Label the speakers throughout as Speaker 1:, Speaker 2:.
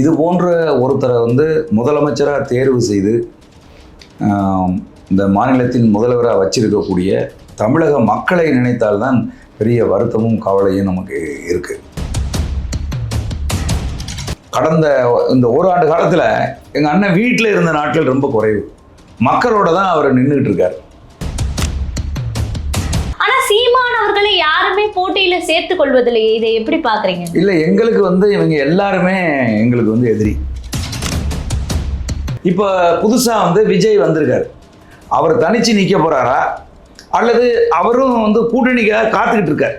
Speaker 1: இது போன்ற ஒருத்தரை வந்து முதலமைச்சராக தேர்வு செய்து இந்த மாநிலத்தின் முதல்வராக வச்சிருக்கக்கூடிய தமிழக மக்களை நினைத்தால்தான் பெரிய வருத்தமும் கவலையும் நமக்கு இருக்குது கடந்த இந்த ஒரு ஆண்டு காலத்தில் எங்கள் அண்ணன் வீட்டில் இருந்த நாட்கள் ரொம்ப குறைவு. மக்களோட தான் அவர் நின்றுக்கிட்டு இருக்கார்.
Speaker 2: போட்டியில சேர்த்துக் கொள்வதில்லையே இதை எப்படி பாக்குறீங்க
Speaker 1: இல்லை எங்களுக்கு வந்து இவங்க எல்லாருமே எங்களுக்கு வந்து எதிரி. இப்போ புதுசாக வந்து விஜய் வந்திருக்காரு. அவர் தனிச்சு நிற்க போறாரா? அல்லது அவரும் வந்து கூட்டணிக்காக காத்துக்கிட்டு இருக்கார்.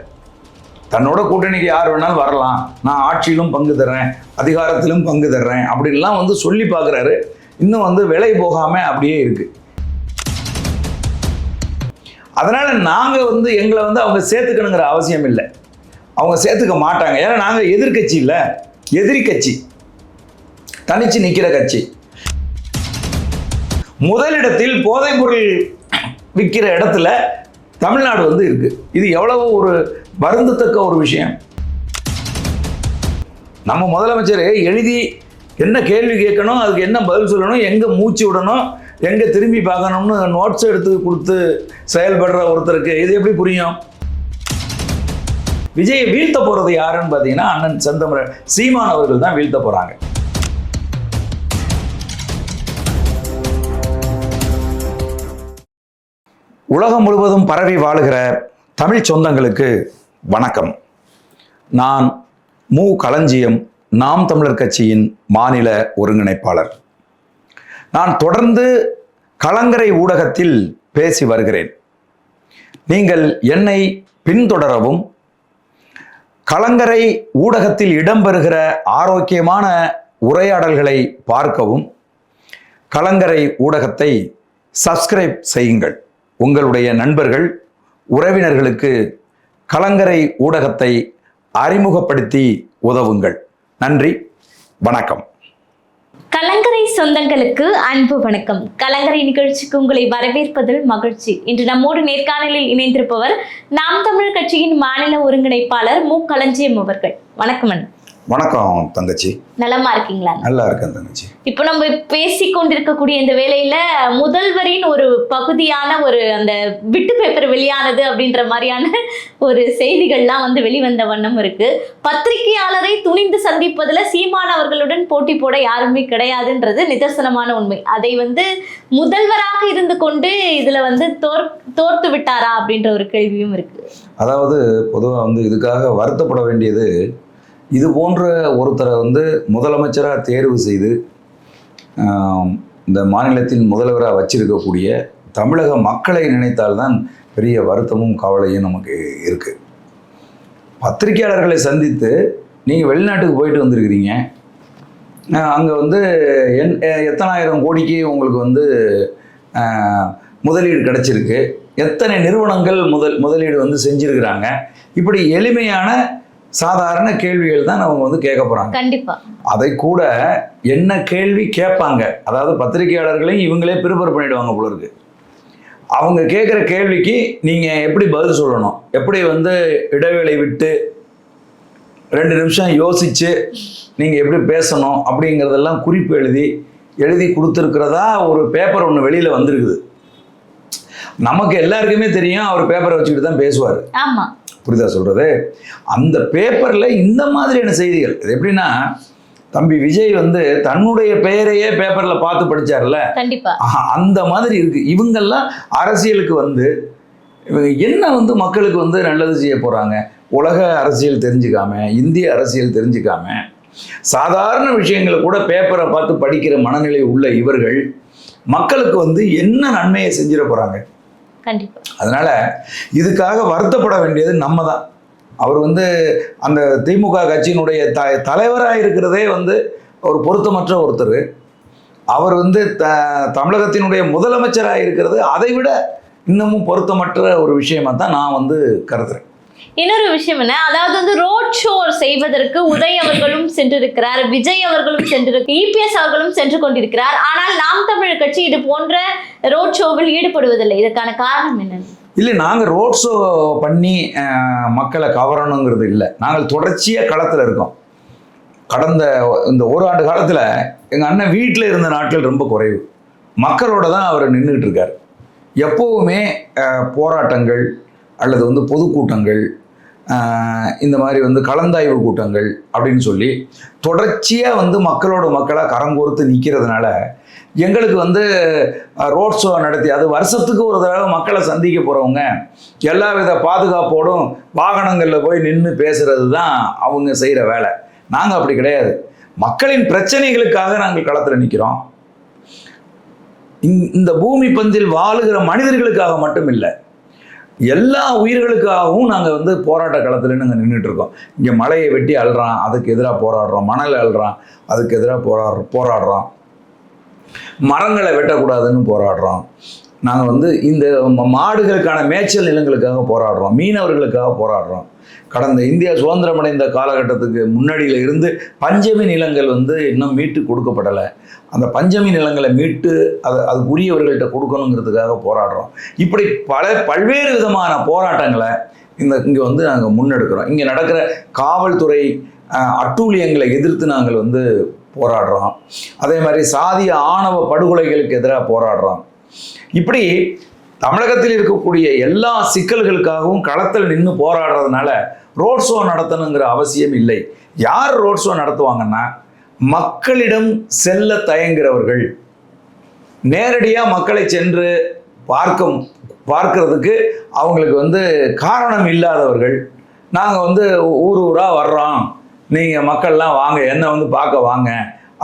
Speaker 1: தன்னோட கூட்டணிக்கு யார் வேணாலும் வரலாம். நான் ஆட்சியிலும் பங்கு தர்றேன் அதிகாரத்திலும் பங்கு தர்றேன் அப்படின்லாம் வந்து சொல்லி பார்க்குறாரு. இன்னும் வந்து விலை போகாமல் அப்படியே இருக்குது அதனால் நாங்கள் வந்து எங்களை வந்து அவங்க சேர்த்துக்கணுங்கிற அவசியம் இல்லை. அவங்க சேர்த்துக்க மாட்டாங்க. ஏன்னா நாங்கள் எதிர்க்கட்சி இல்லை. எதிரி கட்சி. தனிச்சு நிற்கிற கட்சி. முதலிடத்தில் போதைப்பொருள் விற்கிற இடத்துல தமிழ்நாடு வந்து இருக்கு. இது எவ்வளவு ஒரு வருந்தத்தக்க ஒரு விஷயம். நம்ம முதலமைச்சர் எழுதி என்ன கேள்வி கேட்கணும் அதுக்கு என்ன பதில் சொல்லணும் எங்கே மூச்சு விடணும் எங்கே திரும்பி பார்க்கணும்னு நோட்ஸ் எடுத்து கொடுத்து செயல்படுற ஒருத்தருக்கு இது எப்படி புரியும்? விஜயை வீழ்த்த போகிறது யாருன்னு பார்த்தீங்கன்னா அண்ணன் செந்தமரன் சீமான் அவர்கள் தான் வீழ்த்த போகிறாங்க உலகம் முழுவதும் பரவி வாழுகிற தமிழ் சொந்தங்களுக்கு வணக்கம். நான் மு. களஞ்சியம் நாம் தமிழர் கட்சியின் மாநில ஒருங்கிணைப்பாளர். நான் தொடர்ந்து கலங்கரை ஊடகத்தில் பேசி வருகிறேன். நீங்கள் என்னை பின்தொடரவும் கலங்கரை ஊடகத்தில் இடம்பெறுகிற ஆரோக்கியமான உரையாடல்களை பார்க்கவும். கலங்கரை ஊடகத்தை சப்ஸ்கிரைப் செய்யுங்கள். உங்களுடைய நண்பர்கள் உறவினர்களுக்கு கலங்கரை ஊடகத்தை அறிமுகப்படுத்தி உதவுங்கள். நன்றி வணக்கம்.
Speaker 2: கலங்கரை சொந்தங்களுக்கு அன்பு வணக்கம். கலங்கரை நிகழ்ச்சிக்கு உங்களை வரவேற்பதில் மகிழ்ச்சி. இன்று நம்மோடு நேர்காணலில் இணைந்திருப்பவர் நாம் தமிழர் கட்சியின் மாநில ஒருங்கிணைப்பாளர் மு. களஞ்சியம் அவர்கள். வணக்கம் அண்ணன்
Speaker 1: வணக்கம் தங்கச்சி.
Speaker 2: நலமா இருக்கீங்களா?
Speaker 1: நல்லா இருக்கேன் தங்கச்சி.
Speaker 2: இப்போ நம்ம பேசி கொண்டிருக்கக்கூடிய இந்த வேளையில முதல்வரின் ஒரு பகுதியான ஒரு அந்த விட்டு பேப்பர் வெளியானது அப்படின்ற மாதிரியான ஒரு செய்திகள்லாம் வந்து வெளிவந்த வண்ணம் இருக்கு. பத்திரிகையாளரை துணிந்து சந்திப்பதுல சீமான் அவர்களுடன் போட்டி போட யாருமே கிடையாதுன்றது நிதர்சனமான உண்மை. அதை வந்து முதல்வராக இருந்து கொண்டு இதுல வந்து தோற் தோர்த்து விட்டாரா அப்படின்ற ஒரு கேள்வியும் இருக்கு.
Speaker 1: அதாவது பொதுவாக வந்து இதுக்காக வருத்தப்பட வேண்டியது இது போன்ற ஒருத்தரை வந்து முதலமைச்சராக தேர்வு செய்து இந்த மாநிலத்தின் முதல்வராக வச்சிருக்கக்கூடிய தமிழக மக்களை நினைத்தால்தான் பெரிய வருத்தமும் கவலையும் நமக்கு இருக்குது பத்திரிகையாளர்களை சந்தித்து நீங்கள் வெளிநாட்டுக்கு போயிட்டு வந்திருக்கிறீங்க. அங்கே வந்து என் எத்தனாயிரம் கோடிக்கு உங்களுக்கு வந்து முதலீடு கிடைச்சிருக்கு. எத்தனை நிறுவனங்கள் முதல் முதலீடு வந்து செஞ்சுருக்கிறாங்க. இப்படி எளிமையான சாதாரண கேள்விகள் தான் அவங்க வந்து கேட்க போகிறாங்க
Speaker 2: கண்டிப்பா.
Speaker 1: அதை கூட என்ன கேள்வி கேட்பாங்க? அதாவது பத்திரிகையாளர்களையும் இவங்களே ப்ரிப்பேர் பண்ணிடுவாங்க போல இருக்கு. அவங்க கேட்குற கேள்விக்கு நீங்கள் எப்படி பதில் சொல்லணும்? எப்படி வந்து இடைவேளை விட்டு ரெண்டு நிமிஷம் யோசித்து நீங்கள் எப்படி பேசணும்? அப்படிங்கிறதெல்லாம் குறிப்பு எழுதி எழுதி கொடுத்துருக்கிறதா ஒரு பேப்பர் ஒன்று வெளியில் வந்திருக்குது. நமக்கு எல்லாருக்குமே தெரியும் அவர் பேப்பரை வச்சுக்கிட்டு தான் பேசுவார்.
Speaker 2: ஆமா.
Speaker 1: புரிதா சொல்றது? அந்த பேப்பர்ல இந்த மாதிரியான செய்திகள். இது எப்படின்னா தம்பி விஜய் வந்து தன்னுடைய பெயரையே பேப்பர்ல பார்த்து ஆஹா, அந்த மாதிரி இருக்கு. இவங்கெல்லாம் அரசியலுக்கு வந்து இவங்க என்ன வந்து மக்களுக்கு வந்து நல்லது செய்ய போறாங்க? உலக அரசியல் தெரிஞ்சுக்காம இந்திய அரசியல் தெரிஞ்சுக்காம சாதாரண விஷயங்களை கூட பேப்பரை பார்த்து படிக்கிற மனநிலை உள்ள இவர்கள் மக்களுக்கு வந்து என்ன நன்மையை செஞ்சிட போறாங்க?
Speaker 2: கண்டிப்பாக
Speaker 1: அதனால் இதுக்காக வருத்தப்பட வேண்டியது நம்ம தான் அவர் வந்து அந்த திமுக கட்சியினுடைய த தலைவராக இருக்கிறதே வந்து ஒரு பொருத்தமற்ற ஒருத்தர். அவர் வந்து த தமிழகத்தினுடைய முதலமைச்சராக இருக்கிறது அதை விட இன்னமும் பொருத்தமற்ற ஒரு விஷயமா தான் நான் வந்து கருதுகிறேன்
Speaker 2: இன்னொரு விஷயம் என்ன? அதாவது வந்து ரோட் ஷோ செய்வதற்கு உதய் அவர்களும் சென்றிருக்கிறார் விஜய் அவர்களும் சென்று இபிஎஸ் அவர்களும் சென்று கொண்டிருக்கிறார். ஆனால் நாம் தமிழர் கட்சி இது போன்ற ரோட் ஷோவில் ஈடுபடுவதில்லை. இதற்கான காரணம் என்ன?
Speaker 1: இல்லை நாங்கள் ரோட் ஷோ பண்ணி மக்களை கவரணுங்கிறது இல்லை. நாங்கள் தொடர்ச்சியாக களத்தில் இருக்கோம். கடந்த இந்த ஒரு ஆண்டு காலத்தில் எங்கள் அண்ணன் வீட்டில் இருந்த நாட்கள் ரொம்ப குறைவு. மக்களோட தான் அவர் நின்றுட்டு இருக்கார். எப்போவுமே போராட்டங்கள் அல்லது வந்து பொதுக்கூட்டங்கள் இந்த மாதிரி வந்து கலந்தாய்வு கூட்டங்கள் அப்படின்னு சொல்லி தொடர்ச்சியாக வந்து மக்களோட மக்களாக கரங்கோர்த்து நிற்கிறதுனால எங்களுக்கு வந்து ரோட் ஷோ நடத்தி அது வருஷத்துக்கு ஒரு தடவை மக்களை சந்திக்க போகிறவங்க எல்லா வித பாதுகாப்போடும் வாகனங்களில் போய் நின்று பேசுகிறது தான் அவங்க செய்கிற வேலை. நாங்கள் அப்படி கிடையாது. மக்களின் பிரச்சனைகளுக்காக நாங்கள் களத்தில் நிற்கிறோம் இந்த பூமி பந்தில் வாழுகிற மனிதர்களுக்காக மட்டும் இல்லை எல்லா உயிர்களுக்காகவும் நாங்கள் வந்து போராட்ட களத்தில் நாங்கள் நின்றுட்டு இருக்கோம். இங்கே மலையை வெட்டி அழுறான் அதுக்கு எதிராக போராடுறோம் மணல் அழுறான் அதுக்கு எதிராக போராடுறோம் போராடுறோம். மரங்களை வெட்டக்கூடாதுன்னு போராடுறோம். நாங்கள் வந்து இந்த மாடுகளுக்கான மேய்ச்சல் நிலங்களுக்காக போராடுறோம் மீனவர்களுக்காக போராடுறோம். கடந்த இந்தியா சுதந்திரமடைந்த காலகட்டத்துக்கு முன்னாடியில் இருந்து பஞ்சமி நிலங்கள் வந்து இன்னும் மீட்டு கொடுக்கப்படலை. அந்த பஞ்சமி நிலங்களை மீட்டு அதை அதுக்கு உரியவர்கள்ட்ட கொடுக்கணுங்கிறதுக்காக போராடுறோம். இப்படி பல பல்வேறு விதமான போராட்டங்களை இந்த இங்கே வந்து நாங்கள் முன்னெடுக்கிறோம். இங்கே நடக்கிற காவல்துறை அட்டூழியங்களை எதிர்த்து நாங்கள் வந்து போராடுறோம். அதே மாதிரி சாதிய ஆணவ படுகொலைகளுக்கு எதிராக போராடுறோம். இப்படி தமிழகத்தில் இருக்கக்கூடிய எல்லா சிக்கல்களுக்காகவும் களத்தில் நின்று போராடுறதுனால ரோட் ஷோ நடத்தணுங்கிற அவசியம் இல்லை. யார் ரோட் ஷோ நடத்துவாங்கன்னா மக்களிடம் செல்ல தயங்குறவர்கள் நேரடியாக மக்களை சென்று பார்க்கும் பார்க்கறதுக்கு அவங்களுக்கு வந்து காரணம் இல்லாதவர்கள். நாங்கள் வந்து ஊர் ஊராக வர்றோம். நீங்கள் மக்கள்லாம் வாங்க என்ன வந்து பார்க்க வாங்க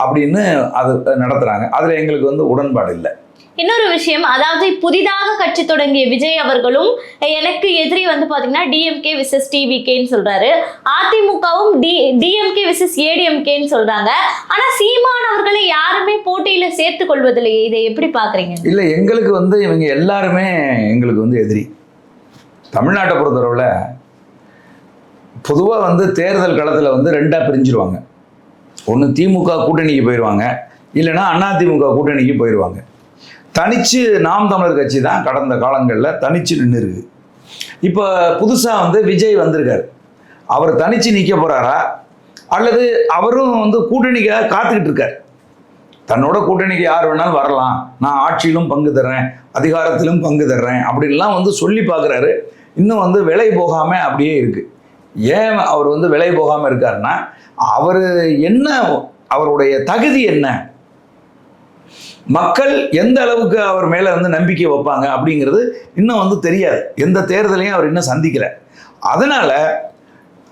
Speaker 1: அப்படின்னு அது நடத்துகிறாங்க அதில் எங்களுக்கு வந்து உடன்பாடு இல்லை.
Speaker 2: இன்னொரு விஷயம் அதாவது புதிதாக கட்சி தொடங்கிய விஜய் அவர்களும் எனக்கு எதிரி வந்து பாத்தீங்கன்னா டிஎம்கே விசஸ் டிவிகேன்னு சொல்றாரு. அதிமுகவும் டி டிஎம்கே விசஸ் ஏடிஎம்கேன்னு சொல்றாங்க. ஆனா சீமான் அவர்களை யாருமே போட்டியில சேர்த்து கொள்வதில்லையே. இதை எப்படி பாக்குறீங்க?
Speaker 1: இல்லை எங்களுக்கு வந்து இவங்க எல்லாருமே எங்களுக்கு வந்து எதிரி. தமிழ்நாட்டை பொறுத்தளவில் பொதுவாக வந்து தேர்தல் களத்தில் வந்து ரெண்டாக பிரிஞ்சிருவாங்க. ஒன்று திமுக கூட்டணிக்கு போயிடுவாங்க இல்லைன்னா அதிமுக கூட்டணிக்கு போயிடுவாங்க தனிச்சு நாம் தமிழர் கட்சி தான் கடந்த காலங்களில் தனிச்சு நின்று இருக்கு. இப்போ புதுசாக வந்து விஜய் வந்திருக்கார். அவர் தனிச்சு நிற்க போகிறாரா அல்லது அவரும் வந்து கூட்டணிக்காக காத்துக்கிட்டு இருக்கார். தன்னோட கூட்டணிக்கு யார் வேணாலும் வரலாம். நான் ஆட்சியிலும் பங்கு தர்றேன் அதிகாரத்திலும் பங்கு தர்றேன் அப்படின்லாம் வந்து சொல்லி பார்க்குறாரு இன்னும் வந்து விலை போகாமல் அப்படியே இருக்குது ஏன் அவர் வந்து விலை போகாமல் இருக்காருன்னா அவர் என்ன அவருடைய தகுதி என்ன? மக்கள் எந்த அளவுக்கு அவர் மேலே வந்து நம்பிக்கை வைப்பாங்க அப்படிங்கிறது இன்னும் வந்து தெரியாது. எந்த தேர்தலையும் அவர் இன்னும் சந்திக்கல. அதனால்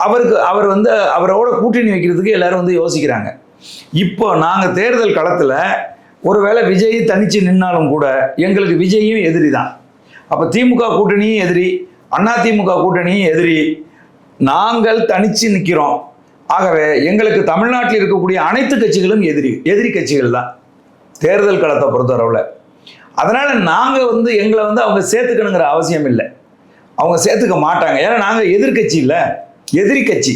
Speaker 1: அவருக்கு அவர் வந்து அவரோட கூட்டணி வைக்கிறதுக்கு எல்லாரும் வந்து யோசிக்கிறாங்க. இப்போ நாங்கள் தேர்தல் களத்தில் ஒருவேளை விஜய் தனித்து நின்னாலும் கூட எங்களுக்கு விஜயும் எதிரி தான். அப்போ திமுக கூட்டணியும் எதிரி அதிமுக கூட்டணியும் எதிரி. நாங்கள் தனித்து நிற்கிறோம் ஆகவே எங்களுக்கு தமிழ்நாட்டில் இருக்கக்கூடிய அனைத்து கட்சிகளும் எதிரி எதிரி கட்சிகள் தான். தேர்தல் களத்தை பொறுத்தளவில் அதனால் நாங்கள் வந்து எங்களை வந்து அவங்க சேர்த்துக்கணுங்கிற அவசியம் இல்லை. அவங்க சேர்த்துக்க மாட்டாங்க. ஏன்னா நாங்கள் எதிர்க்கட்சி இல்லை. எதிரி கட்சி.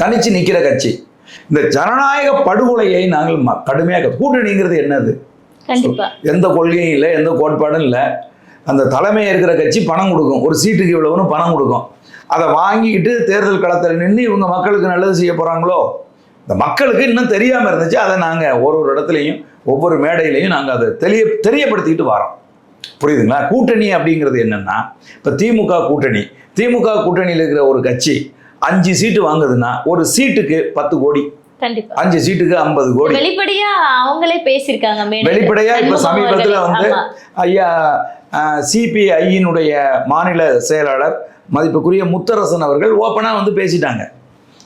Speaker 1: தனிச்சு நிற்கிற கட்சி. இந்த ஜனநாயக படுகொலையை நாங்கள் கடுமையாக கூட்டணிங்கிறது என்னது? எந்த கொள்கையும் இல்லை எந்த கோட்பாடும் இல்லை. அந்த தலைமை இருக்கிற கட்சி பணம் கொடுக்கும். ஒரு சீட்டுக்கு இவ்வளவுன்னு பணம் கொடுக்கும். அதை வாங்கிக்கிட்டு தேர்தல் களத்தில் நின்று இவங்க மக்களுக்கு நல்லது செய்ய போகிறாங்களோ இந்த மக்களுக்கு இன்னும் தெரியாமல் இருந்துச்சு. அதை நாங்கள் ஒரு ஒரு இடத்துலையும் ஒவ்வொரு மேடையிலையும் நாங்கள் அதை தெரிய தெரியப்படுத்திக்கிட்டு வரோம். புரியுதுங்களா? கூட்டணி அப்படிங்கிறது என்னன்னா இப்போ திமுக கூட்டணி. திமுக கூட்டணியில் இருக்கிற ஒரு கட்சி அஞ்சு சீட்டு வாங்குதுன்னா ஒரு சீட்டுக்கு பத்து கோடி.
Speaker 2: கண்டிப்பா.
Speaker 1: அஞ்சு சீட்டுக்கு ஐம்பது கோடி.
Speaker 2: வெளிப்படையா அவங்களே பேசியிருக்காங்க.
Speaker 1: வெளிப்படையா இப்ப சமீபத்துல. வந்து. ஐயா சிபிஐயினுடைய மாநில செயலாளர் மதிப்புக்குரிய முத்தரசன் அவர்கள் ஓப்பனாக வந்து பேசிட்டாங்க.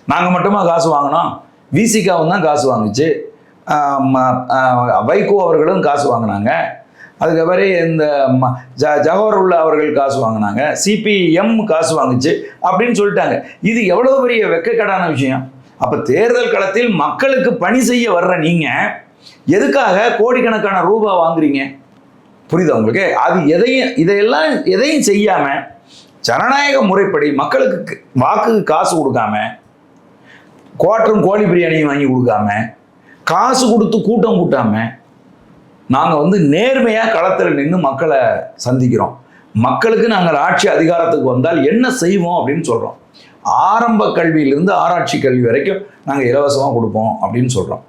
Speaker 1: நாங்கள் மட்டுமா காசு வாங்கினோம்? விசிகாவும் தான் காசு வாங்குச்சு. வைகோ அவர்களும் காசு வாங்கினாங்க. அதுக்கப்புறம் இந்த ம- ஜ ஜவஹர்லா அவர்கள் காசு வாங்கினாங்க. சிபிஎம் காசு வாங்குச்சு அப்படின்னு சொல்லிட்டாங்க. இது எவ்வளோ பெரிய வெக்கக்கடான விஷயம். அப்போ தேர்தல் களத்தில் மக்களுக்கு பணி செய்ய வர்ற நீங்கள் எதுக்காக கோடிக்கணக்கான ரூபா வாங்குறீங்க? புரியுதா உங்களுக்கு? அது எதையும் இதையெல்லாம் எதையும் செய்யாமல் ஜனநாயக முறைப்படி மக்களுக்கு வாக்குக்கு காசு கொடுக்காம குவாட்டரும் கோழி பிரியாணியும் வாங்கி கொடுக்காம காசு கொடுத்து கூட்டம் கூட்டாமல் நாங்கள் வந்து நேர்மையாக களத்தில் நின்று மக்களை சந்திக்கிறோம். மக்களுக்கு நாங்கள் ஆட்சி அதிகாரத்துக்கு வந்தால் என்ன செய்வோம் அப்படின்னு சொல்கிறோம் ஆரம்ப கல்வியிலிருந்து ஆராய்ச்சி கல்வி வரைக்கும் நாங்கள் இலவசமாக கொடுப்போம் அப்படின்னு சொல்கிறோம்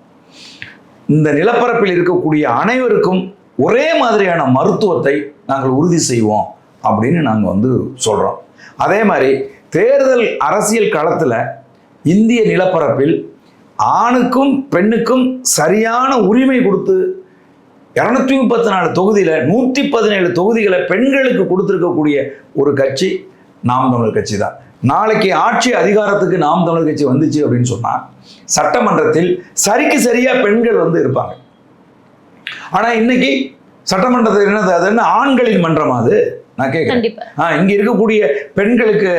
Speaker 1: இந்த நிலப்பரப்பில் இருக்கக்கூடிய அனைவருக்கும் ஒரே மாதிரியான மருத்துவத்தை நாங்கள் உறுதி செய்வோம் அப்படின்னு நாங்கள் வந்து சொல்கிறோம் அதே மாதிரி தேர்தல் அரசியல் களத்தில் இந்திய நிலப்பரப்பில் ஆணுக்கும் பெண்ணுக்கும் சரியான உரிமை கொடுத்து இரநூத்தி முப்பத்தி நாலு தொகுதியில் நூற்றி பதினேழு தொகுதிகளை பெண்களுக்கு கொடுத்துருக்கக்கூடிய ஒரு கட்சி நாம் தமிழர் கட்சி தான். நாளைக்கு ஆட்சி அதிகாரத்துக்கு நாம் தமிழர் கட்சி வந்துச்சு அப்படின்னு சொன்னால் சட்டமன்றத்தில் சரிக்கு சரியாக பெண்கள் வந்து இருப்பாங்க. ஆனால் இன்னைக்கு சட்டமன்றத்தில் என்னது? அது என்ன? ஆண்களின் மன்றம் அது. நான் கேட்குறேன். ஆ இங்க இருக்கக்கூடிய பெண்களுக்கு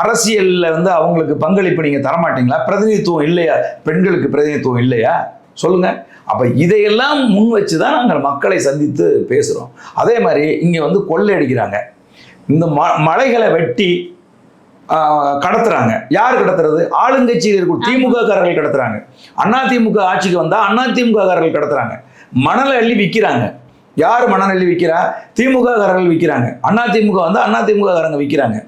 Speaker 1: அரசியல்ல வந்து அவங்களுக்கு பங்களிப்பு நீங்க தரமாட்டீங்களா? பிரதிநிதித்துவம் இல்லையா? பெண்களுக்கு பிரதிநிதித்துவம் இல்லையா? சொல்லுங்க. அப்ப இதையெல்லாம் முன் வச்சு தான் நாங்கள் மக்களை சந்தித்து பேசுறோம். அதே மாதிரி இங்க வந்து கொள்ளை அடிக்கிறாங்க. இந்த ம மலைகளை வெட்டி கடத்துறாங்க. யார் கடத்துறது? ஆளுங்கட்சியில் இருக்கும் திமுக காரர்கள் கடத்துறாங்க. அண்ணா திமுக ஆட்சிக்கு வந்தா அண்ணா திமுக காரர்கள் கடத்துறாங்க. மணலை அள்ளி விற்கிறாங்க யார் மணல் விற்கிறா? திமுக காரர்கள் விற்கிறாங்க. அண்ணா திமுக வந்து அண்ணா திமுக காரங்க விற்கிறாங்க.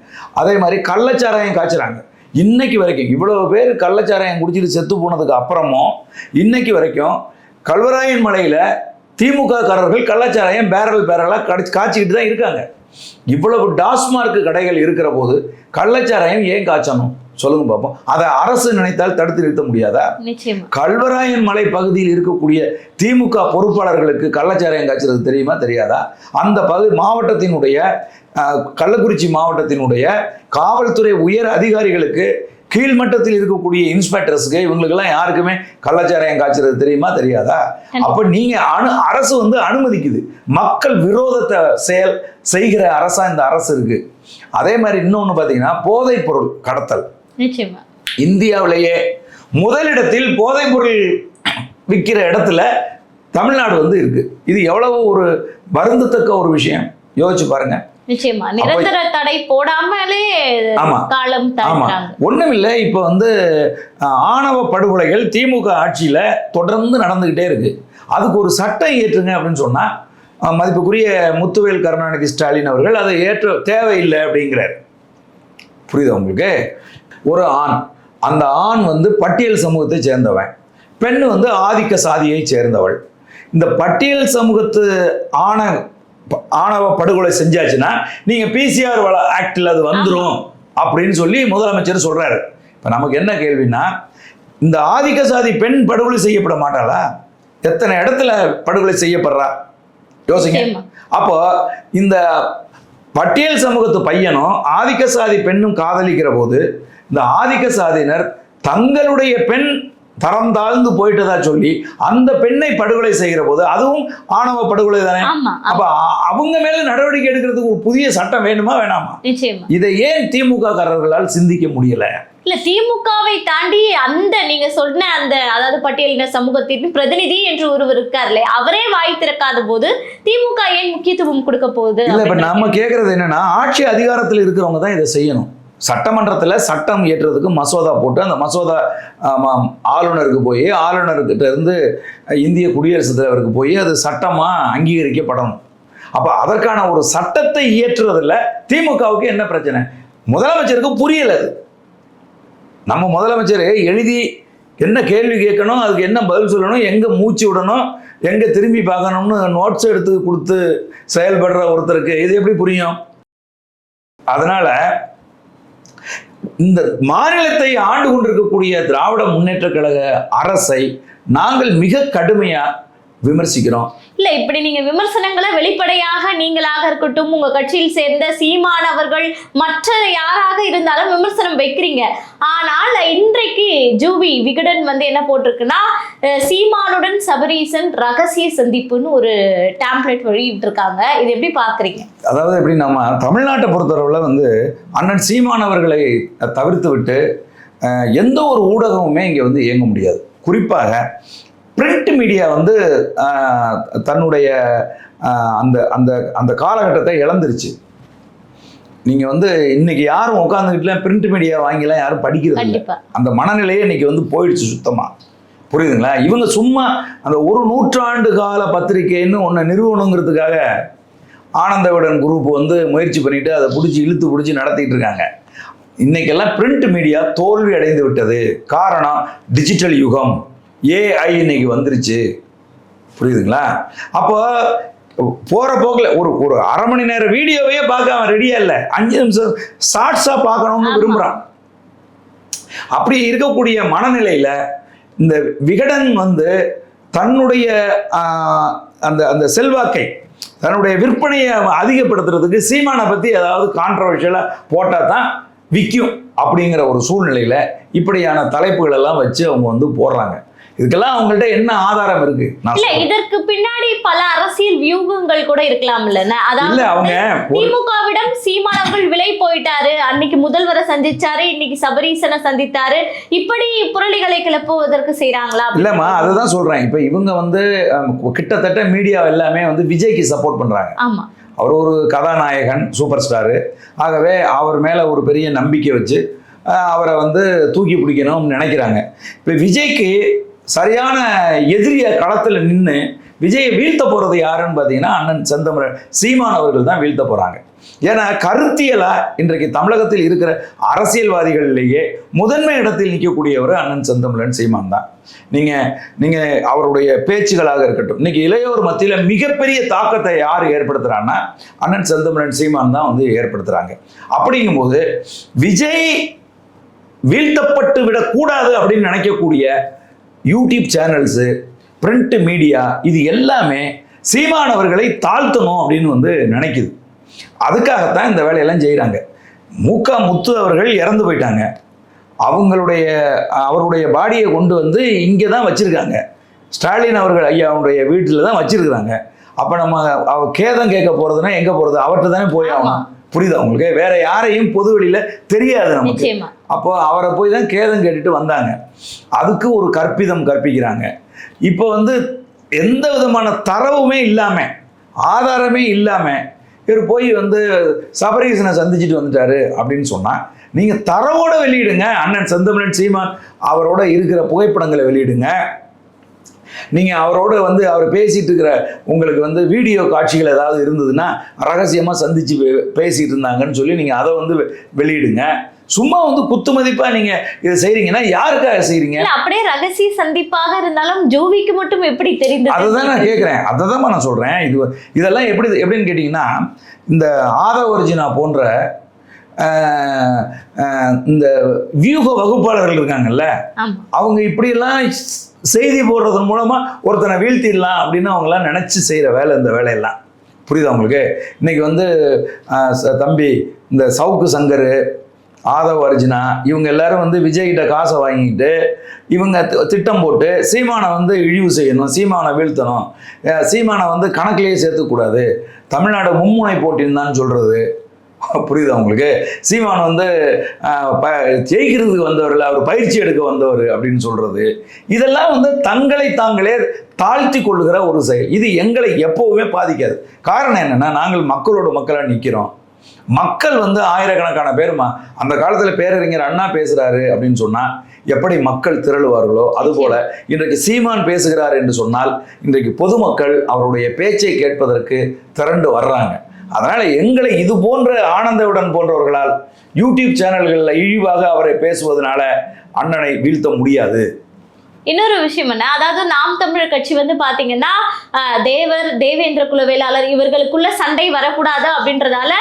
Speaker 1: அதே மாதிரி கள்ளச்சாராயம் காய்ச்சுறாங்க. இன்னைக்கு வரைக்கும் இவ்வளோ பேர் கள்ளச்சாராயம் குடிச்சிட்டு செத்து போனதுக்கு அப்புறமும் இன்னைக்கு வரைக்கும் கல்வராயன் மலையில் திமுக காரர்கள் கள்ளச்சாராயம் பேரல் பேரலாக கடை காய்ச்சிக்கிட்டு தான் இருக்காங்க. இவ்வளவு டாஸ்மார்க் கடைகள் இருக்கிற போது கள்ளச்சாராயம் ஏன் காய்ச்சணும்? சொல்லுங்க பார்ப்போம் அதை அரசு நினைத்தால் தடுத்து நிறுத்த முடியாதா? கல்வராயன் மலை பகுதியில் இருக்கக்கூடிய திமுக பொறுப்பாளர்களுக்கு கள்ளச்சாராயம் காய்ச்சறது தெரியுமா? தெரியாதா? அந்த பகுதி மாவட்டத்தினுடைய கள்ளக்குறிச்சி மாவட்டத்தினுடைய காவல்துறை உயர் அதிகாரிகளுக்கு கீழ்மட்டத்தில் இருக்கக்கூடிய இன்ஸ்பெக்டர்ஸ்க்கு இவங்களுக்கெல்லாம் யாருக்குமே கள்ளச்சாராயம் காய்ச்சறது தெரியுமா? தெரியாதா? அப்ப நீங்க அனு அரசு வந்து அனுமதிக்குது. மக்கள் விரோதத்தை செயல் செய்கிற அரசா இந்த அரசு இருக்கு. அதே மாதிரி இன்னொன்னு பார்த்தீங்கன்னா போதைப் பொருள் கடத்தல்.
Speaker 2: நிச்சயமா.
Speaker 1: இந்தியாவிலேயே முதலிடத்தில் போதைப்பொருள் விற்கிற இடத்துல தமிழ்நாடு வந்து இருக்கு. இது எவ்வளவு ஒரு வருந்தத்தக்க ஒரு விஷயம்? யோசிச்சு பாருங்க.
Speaker 2: நிச்சயமா. நிரந்தர தடை போடாமலே. காலம்
Speaker 1: ஆமா.
Speaker 2: தாழ்றாங்க
Speaker 1: ஒண்ணுமில்லை இப்போ வந்து ஆணவ படுகொலைகள் திமுக ஆட்சியில தொடர்ந்து நடந்துகிட்டே இருக்கு. அதுக்கு ஒரு சட்டம் ஏற்றுங்க அப்படின்னு சொன்னா மதிப்புக்குரிய முத்துவேல் கருணாநிதி ஸ்டாலின் அவர்கள் அதை ஏற்ற தேவையில்லை அப்படிங்கிறார். புரியுதா உங்களுக்கு? ஒரு ஆண். அந்த ஆண் வந்து பட்டியல் சமூகத்தை சேர்ந்தவன். பெண் வந்து ஆதிக்க சாதியை சேர்ந்தவள். இந்த பட்டியல் சமூகத்து ஆண ஆணவ படுகொலை செஞ்சாச்சுன்னா நீங்க பிசிஆர் வள ஆக்டில் அது வந்துரும் அப்படின்னு சொல்லி முதலமைச்சர் சொல்றாரு. இப்போ நமக்கு என்ன கேள்வின்னா இந்த ஆதிக்க சாதி பெண் படுகொலை செய்யப்பட மாட்டாளா? எத்தனை இடத்துல படுகொலை செய்யப்படுறா? யோசிங்க. அப்போ இந்த பட்டியல் சமூகத்து பையனும் ஆதிக்க சாதி பெண்ணும் காதலிக்கிற போது இந்த ஆதிக்க சாதியினர் தங்களுடைய பெண் தரம் தாழ்ந்து போயிட்டதா சொல்லி அந்த பெண்ணை படுகொலை செய்கிற போது அதுவும் ஆணவ படுகொலை தானே? அப்ப அவங்க மேல நடவடிக்கை எடுக்கிறதுக்கு ஒரு புதிய சட்டம் வேணுமா வேணாமா? இதை ஏன் திமுக காரர்களால் சிந்திக்க முடியல?
Speaker 2: இல்ல திமுகவை தாண்டி அந்த நீங்க சொன்ன அந்த அதாவது பட்டியலின சமூகத்தின் பிரதிநிதி என்று ஒருவர் இருக்கார்ல அவரே வாய் திறக்காத போது திமுக ஏன் முக்கியத்துவம் கொடுக்க போகுது
Speaker 1: இல்ல இப்ப நம்ம கேக்குறது என்னன்னா ஆட்சி அதிகாரத்தில் இருக்கிறவங்க தான் இதை செய்யணும். சட்டமன்றத்தில் சட்டம் இயற்றுறதுக்கு மசோதா போட்டு அந்த மசோதா ஆளுநருக்கு போய் ஆளுநர்கிட்ட இருந்து இந்திய குடியரசுத் தலைவருக்கு போய் அது சட்டமாக அங்கீகரிக்கப்படணும். அப்போ அதற்கான ஒரு சட்டத்தை இயற்றுறதுல திமுகவுக்கு என்ன பிரச்சனை? முதலமைச்சருக்கு புரியலை அது. நம்ம முதலமைச்சர் எழுதி என்ன கேள்வி கேட்கணும் அதுக்கு என்ன பதில் சொல்லணும் எங்கே மூச்சு விடணும் எங்கே திரும்பி பார்க்கணும்னு நோட்ஸ் எடுத்து கொடுத்து செயல்படுற ஒருத்தருக்கு இது எப்படி புரியும்? அதனால் இந்த மாநிலத்தை ஆண்டு கொண்டிருக்கக்கூடிய திராவிட முன்னேற்ற கழக அரசை நாங்கள் மிக கடுமையாக விமர்சிக்கிறோம்.
Speaker 2: இல்ல இப்படி நீங்க விமர்சனங்களை வெளிப்படையாக நீங்களாக இருக்கட்டும் உங்க கட்சியில் சேர்ந்த சீமான் அவர்கள் மற்ற யாராக இருந்தாலும் விமர்சனம் வைக்கிறீங்க. ஆனால் இன்றைக்கு ஜூவி விகடன் வந்து என்ன போட்டிருக்குன்னா சீமானுடன் சபரீசன் ரகசிய சந்திப்புன்னு ஒரு டேம்ப்ளெட் வெளியிட்டு இருக்காங்க இது எப்படி பாக்குறீங்க
Speaker 1: அதாவது எப்படி நம்ம தமிழ்நாட்டை பொறுத்தளவில் வந்து அண்ணன் சீமான் அவர்களை தவிர்த்து விட்டு எந்த ஒரு ஊடகமுமே இங்கே வந்து இயங்க முடியாது. குறிப்பாக பிரிண்ட் மீடியா வந்து தன்னுடைய அந்த அந்த அந்த காலகட்டத்தை இழந்துருச்சு. நீங்கள் வந்து இன்னைக்கு யாரும் உட்காந்துக்கிட்டுலாம் பிரிண்ட் மீடியா வாங்கிலாம் யாரும் படிக்கிறது இல்லை. அந்த மனநிலையே இன்னைக்கு வந்து போயிடுச்சு சுத்தமா. புரியுதுங்களா? இவங்க சும்மா அந்த ஒரு நூற்றாண்டு கால பத்திரிக்கைன்னு ஒன்று நிறுவனங்கிறதுக்காக ஆனந்த விடன் குரூப் வந்து முயற்சி பண்ணிட்டு அதை பிடிச்சி இழுத்து பிடிச்சி நடத்திட்டு இருக்காங்க. இன்னைக்கெல்லாம் பிரிண்ட் மீடியா தோல்வி அடைந்து விட்டது. காரணம் டிஜிட்டல் யுகம். ஏஐ இன்னைக்கு வந்துருச்சு. புரியுதுங்களா? அப்போ போகிற போக்கில் ஒரு ஒரு அரை மணி நேரம் வீடியோவே பார்க்க அவன் ரெடியா இல்லை. அஞ்சு நிமிஷம் ஷார்ட்ஸாக பார்க்கணும்னு. விரும்புகிறான் அப்படி இருக்கக்கூடிய மனநிலையில் இந்த விகடன் வந்து தன்னுடைய அந்த அந்த செல்வாக்கை தன்னுடைய விற்பனையை அதிகப்படுத்துறதுக்கு சீமானை பற்றி ஏதாவது கான்ட்ரவர்ஷியலாக போட்டால் தான் விற்கும் அப்படிங்கிற ஒரு சூழ்நிலையில் இப்படியான தலைப்புகள் எல்லாம் வச்சு அவங்க வந்து போடுறாங்க. இதுக்கெல்லாம் அவங்கள்ட்ட என்ன ஆதாரம் இருக்கு?
Speaker 2: இல்ல. இதற்கு பின்னாடி பல அரசியல் வியூகங்கள் கூட இருக்கலாம்ல அதாவது
Speaker 1: இல்ல அவங்க ஒரு
Speaker 2: திமுகவிடம் சீமானவர்கள் விலை போயிட்டாரு அன்னைக்கு முதல்வரை சந்திச்சாரு இன்னைக்கு சபரீசனை சந்தித்தாரு இப்படி புரளிகளை கிளப்புவதற்கு செய்றாங்களா
Speaker 1: இல்லம்மா அதுதான் சொல்றேன். இப்போ இவங்க வந்து கிட்டத்தட்ட மீடியா எல்லாமே வந்து விஜய்க்கு சப்போர்ட் பண்றாங்க.
Speaker 2: ஆமா.
Speaker 1: அவர் ஒரு கதாநாயகன் சூப்பர் ஸ்டாரு ஆகவே அவர் மேலே ஒரு பெரிய நம்பிக்கை வச்சு அவரை வந்து தூக்கி பிடிக்கணும்னு நினைக்கிறாங்க. இப்போ விஜய்க்கு சரியான எதிரிய களத்தில் நின்று விஜயை வீழ்த்த போகிறது யாருன்னு பார்த்தீங்கன்னா அண்ணன் செந்தமிழன். சீமான் அவர்கள் தான் வீழ்த்த போகிறாங்க ஏன்னா கருத்தியலாக இன்றைக்கு தமிழகத்தில் இருக்கிற அரசியல்வாதிகளிலேயே முதன்மை இடத்தில் நிற்கக்கூடியவர் அண்ணன் செந்தமிழன் சீமான் தான். நீங்கள் நீங்கள் அவருடைய பேச்சுகளாக இருக்கட்டும் இன்னைக்கு இளையோர் மத்தியில் மிகப்பெரிய தாக்கத்தை யார் ஏற்படுத்துகிறான்னா அண்ணன் செந்தமிழன் சீமான் தான் வந்து ஏற்படுத்துகிறாங்க அப்படிங்கும்போது விஜய் வீழ்த்தப்பட்டு விடக்கூடாது அப்படின்னு நினைக்கக்கூடிய யூடியூப் சேனல்ஸு பிரிண்ட் மீடியா இது எல்லாமே சீமானவர்களை தாழ்த்தணும் அப்படின்னு வந்து நினைக்குது. அதுக்காகத்தான் இந்த வேலையெல்லாம் செய்கிறாங்க மூக்கா முத்து அவர்கள் இறந்து போயிட்டாங்க. அவங்களுடைய அவருடைய பாடியை கொண்டு வந்து இங்கே தான் வச்சுருக்காங்க. ஸ்டாலின் அவர்கள் ஐயாவுடைய வீட்டில் தான் வச்சிருக்கிறாங்க. அப்போ நம்ம அவ கேதம் கேட்க போகிறதுனா எங்கே போகிறது அவர்கிட்ட தானே போய். ஆகணும். புரியுதா உங்களுக்கு? வேற யாரையும் பொது வெளியில தெரியாது நமக்கு. அப்போது அவரை போய் தான் கேதம் கேட்டுட்டு வந்தாங்க. அதுக்கு ஒரு கற்பிதம் கற்பிக்கிறாங்க. இப்போ வந்து எந்த விதமான தரவுமே இல்லாமல் ஆதாரமே இல்லாமல் இவர் போய் வந்து சபரீசனை சந்திச்சுட்டு வந்துட்டாரு அப்படின்னு சொன்னால் நீங்கள் தரவோட வெளியிடுங்க அண்ணன் செந்தமிழன் சீமான் அவரோட இருக்கிற புகைப்படங்களை வெளியிடுங்க. நீங்கள் அவரோட வந்து அவர் பேசிட்டு இருக்கிற உங்களுக்கு வந்து வீடியோ காட்சிகள் ஏதாவது இருந்ததுன்னா ரகசியமாக சந்திச்சு பே- இருந்தாங்கன்னு சொல்லி நீங்கள் அதை வந்து வெ- வெளியிடுங்க. சும்மா வந்து குத்து மதிப்பா நீங்கள் இதை செய்றீங்கன்னா யாருக்காக செய்றீங்க?
Speaker 2: அப்படியே ரகசிய சந்திப்பாக இருந்தாலும் ஜோவிக்கு மட்டும் எப்படி தெரிந்தது?
Speaker 1: அதை நான் கேட்குறேன் அதை தான் நான் சொல்கிறேன் இது இதெல்லாம் எப்படி எப்படின்னு கேட்டிங்கன்னா இந்த ஆதவ ஒரிஜினா போன்ற இந்த வியூக வகுப்பாளர்கள் இருக்காங்கல்ல அவங்க இப்படியெல்லாம் செய்தி போடுறதன் மூலமாக ஒருத்தனை வீழ்த்திடலாம் அப்படின்னு அவங்களாம் நினச்சி செய்கிற வேலை இந்த வேலையெல்லாம். புரியுதா உங்களுக்கு? இன்னைக்கு வந்து தம்பி இந்த சவுக்கு சங்கர் ஆதவ அர்ஜுனா இவங்க எல்லாரும் வந்து விஜய்கிட்ட காசை வாங்கிக்கிட்டு இவங்க திட்டம் போட்டு சீமானை வந்து இழிவு செய்யணும் சீமானை வீழ்த்தணும். சீமானை வந்து கணக்கிலேயே சேர்த்துக்கூடாது. தமிழ்நாடு மும்முனை போட்டின்னு தான் சொல்கிறது புரியுதா உங்களுக்கு? சீமான் வந்து ப ஜெயிக்கிறதுக்கு வந்தவர் அவர் பயிற்சி எடுக்க வந்தவர் அப்படின்னு சொல்கிறது இதெல்லாம் வந்து தங்களை தாங்களே தாழ்த்தி கொள்ளுகிற ஒரு செயல். இது எங்களை எப்போவுமே பாதிக்காது. காரணம் என்னென்னா நாங்கள் மக்களோட மக்களாக நிற்கிறோம் மக்கள் வந்து ஆயிரக்கணக்கான பேருமா? அந்த காலத்தில் பேரறிஞர் அண்ணா பேசுகிறாரு அப்படின்னு சொன்னால் எப்படி மக்கள் திரளுவார்களோ அதுபோல இன்றைக்கு சீமான் பேசுகிறார் என்று சொன்னால் இன்றைக்கு பொதுமக்கள் அவருடைய பேச்சை கேட்பதற்கு திரண்டு வர்றாங்க. அதனால எங்களை இது போன்ற ஆனந்தவுடன் போன்றவர்களால் யூடியூப் சேனல்களில் இழிவாக அவரை பேசுவதனால அண்ணனை வீழ்த்த முடியாது.
Speaker 2: இன்னொரு விஷயம் என்ன? அதாவது நாம் தமிழர் கட்சி வந்து பாத்தீங்கன்னா தேவர் தேவேந்திர குலவேளாளர் இவர்களுக்குள்ள சண்டை வரக்கூடாது அப்படின்றதால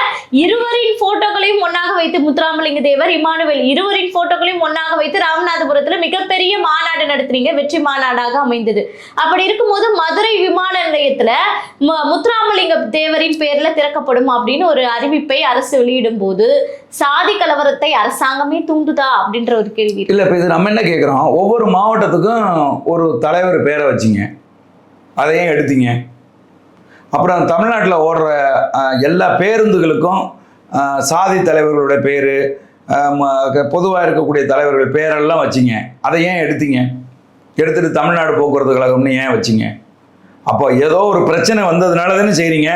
Speaker 2: இருவரின் போட்டோக்களையும் ஒன்னாக வைத்து முத்துராமலிங்க தேவர் இமானுவேல் இருவரின் போட்டோக்களையும் ஒன்னாக வைத்து ராமநாதபுரத்துல மிகப்பெரிய மாநாடு நடத்துறீங்க வெற்றி மாநாடாக அமைந்தது. அப்படி இருக்கும்போது மதுரை விமான நிலையத்துல முத்துராமலிங்க தேவரின் பேர்ல திறக்கப்படும் அப்படின்னு ஒரு அறிவிப்பை அரசு வெளியிடும் போது சாதி கலவரத்தை அரசாங்கமே தூண்டுதா அப்படின்ற ஒரு கேள்வி
Speaker 1: இல்ல இல்லை இது நம்ம என்ன கேக்குறோம்? ஒவ்வொரு மாவட்டத்துக்கும் ஒரு தலைவர் பேரை வச்சிங்க. அதையும் எடுத்தீங்க. அப்புறம் தமிழ்நாட்டில் ஓடுற எல்லா பேருந்துகளுக்கும் சாதி தலைவர்களுடைய பேர் பொதுவாக இருக்கக்கூடிய தலைவர்கள் பேரெல்லாம் வச்சிங்க. அதை ஏன் எடுத்தீங்க. எடுத்துகிட்டு தமிழ்நாடு போக்குவரத்து கழகம்னு ஏன் வச்சிங்க? அப்போ ஏதோ ஒரு பிரச்சனை வந்ததுனால தானே செய்கிறீங்க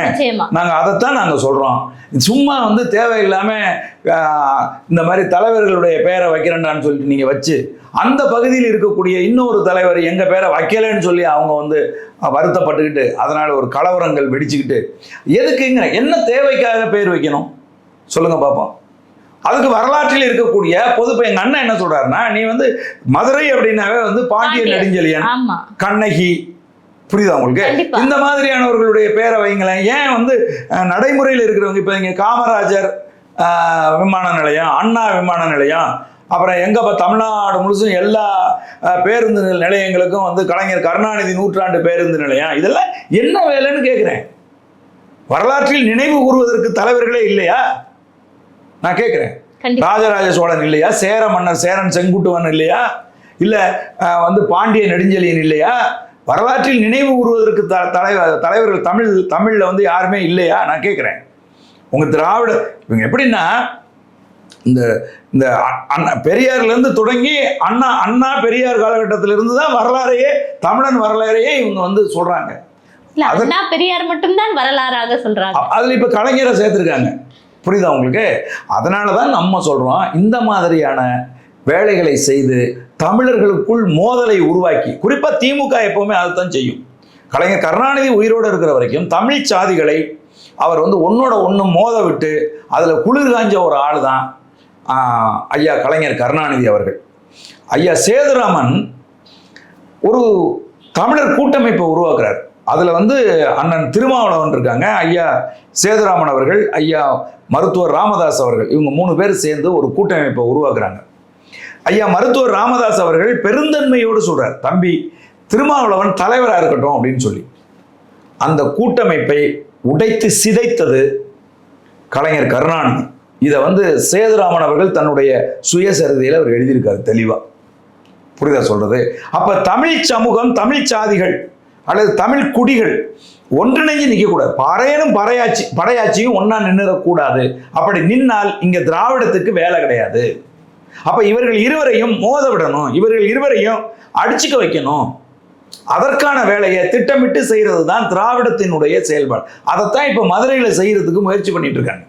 Speaker 1: நாங்கள் அதைத்தான் நாங்கள் சொல்கிறோம் சும்மா வந்து தேவையில்லாமல் இந்த மாதிரி தலைவர்களுடைய பேரை வைக்கிறேன்டான்னு சொல்லிட்டு நீங்கள் வச்சு அந்த பகுதியில் இருக்கக்கூடிய இன்னொரு தலைவர் எங்கள் பேரை வைக்கலைன்னு சொல்லி அவங்க வந்து வருத்தப்பட்டுக்கிட்டு அதனால் ஒரு கலவரங்கள் வெடிச்சுக்கிட்டு எதுக்குங்க? என்ன தேவைக்காக பேர் வைக்கணும்? சொல்லுங்கள் பார்ப்போம் அதுக்கு வரலாற்றில் இருக்கக்கூடிய பொது இப்ப எங்க அண்ணன் என்ன சொல்றாருன்னா நீ வந்து மதுரை அப்படின்னாவே வந்து பாண்டிய. நெடுஞ்செழியன் கண்ணகி புரியுதா உங்களுக்கு. இந்த மாதிரியானவர்களுடைய பேரை வைங்களேன். ஏன் வந்து நடைமுறையில் இருக்கிறவங்க இப்போ இங்கே காமராஜர் விமான நிலையம் அண்ணா விமான நிலையம் அப்புறம் எங்க இப்போ தமிழ்நாடு முழுசும் எல்லா பேருந்து நிலையங்களுக்கும் வந்து கலைஞர் கருணாநிதி நூற்றாண்டு பேருந்து நிலையம். இதெல்லாம் என்ன வேலைன்னு கேட்குறேன் வரலாற்றில் நினைவு கூறுவதற்கு தலைவர்களே இல்லையா? நான் கேட்குறேன் ராஜராஜ சோழன் இல்லையா? சேர மன்னர் சேரன் செங்குட்டுவன் இல்லையா? இல்ல வந்து பாண்டிய நெடுஞ்செழியன் இல்லையா? வரலாற்றில் நினைவு கூறுவதற்கு த தலைவர் தலைவர்கள் தமிழ் தமிழ்ல வந்து யாருமே இல்லையா? நான் கேட்குறேன் உங்க திராவிட இவங்க எப்படின்னா இந்த இந்த அண்ணா பெரியார்ல இருந்து தொடங்கி அண்ணா அண்ணா பெரியார் காலகட்டத்தில இருந்து தான் வரலாறையே தமிழன் வரலாறையே இவங்க வந்து அது-
Speaker 2: அண்ணா பெரியார் மட்டும்தான் வரலாறாக சொல்றாங்க.
Speaker 1: அ- அதுல இப்ப கலைஞரை சேர்த்திருக்காங்க. புரியுதா உங்களுக்கு? அதனால தான் நம்ம சொல்றோம் இந்த மாதிரியான வேலைகளை செய்து தமிழர்களுக்குள் மோதலை உருவாக்கி குறிப்பாக திமுக எப்பவுமே அதைத்தான் செய்யும். கலைஞர் கருணாநிதி உயிரோடு இருக்கிற வரைக்கும் தமிழ் சாதிகளை அவர் வந்து ஒன்னோட ஒன்று மோத விட்டு அதில் குளிர் காஞ்ச ஒரு ஆள் தான் ஐயா கலைஞர் கருணாநிதி அவர்கள். ஐயா சேதுராமன் ஒரு தமிழர் கூட்டமைப்பை உருவாக்குறார். அதில் வந்து அண்ணன் திருமாவளவன் இருக்காங்க ஐயா சேதுராமன் அவர்கள் ஐயா மருத்துவர் ராமதாஸ் அவர்கள் இவங்க மூணு பேர் சேர்ந்து ஒரு கூட்டமைப்பை உருவாக்குறாங்க. ஐயா மருத்துவர் ராமதாஸ் அவர்கள் பெருந்தன்மையோடு சொல்றார் தம்பி திருமாவளவன் தலைவராக இருக்கட்டும் அப்படின்னு சொல்லி. அந்த கூட்டமைப்பை உடைத்து சிதைத்தது கலைஞர் கருணாநிதி. இதை வந்து சேதுராமன் அவர்கள் தன்னுடைய சுயசரிதையில் அவர் எழுதியிருக்காரு தெளிவாக புரிதா சொல்றது? அப்போ தமிழ் சமூகம் தமிழ் சாதிகள் அல்லது தமிழ் குடிகள் ஒன்றிணைஞ்சு நிற்கக்கூடாது பறையனும் பறையாச்சி படையாச்சியும் ஒன்றா நின்றுடக்கூடாது அப்படி நின்னால் இங்கே திராவிடத்துக்கு வேலை கிடையாது. அப்ப இவர்கள் இருவரையும் மோத விடணும் இவர்கள் இருவரையும் அடிச்சுக்க வைக்கணும். அதற்கான வேலையை திட்டமிட்டு செய்யறது தான் திராவிடத்தினுடைய செயல்பாடு. அதைத்தான் இப்ப மதுரையில செய்யறதுக்கு முயற்சி பண்ணிட்டு இருக்காங்க.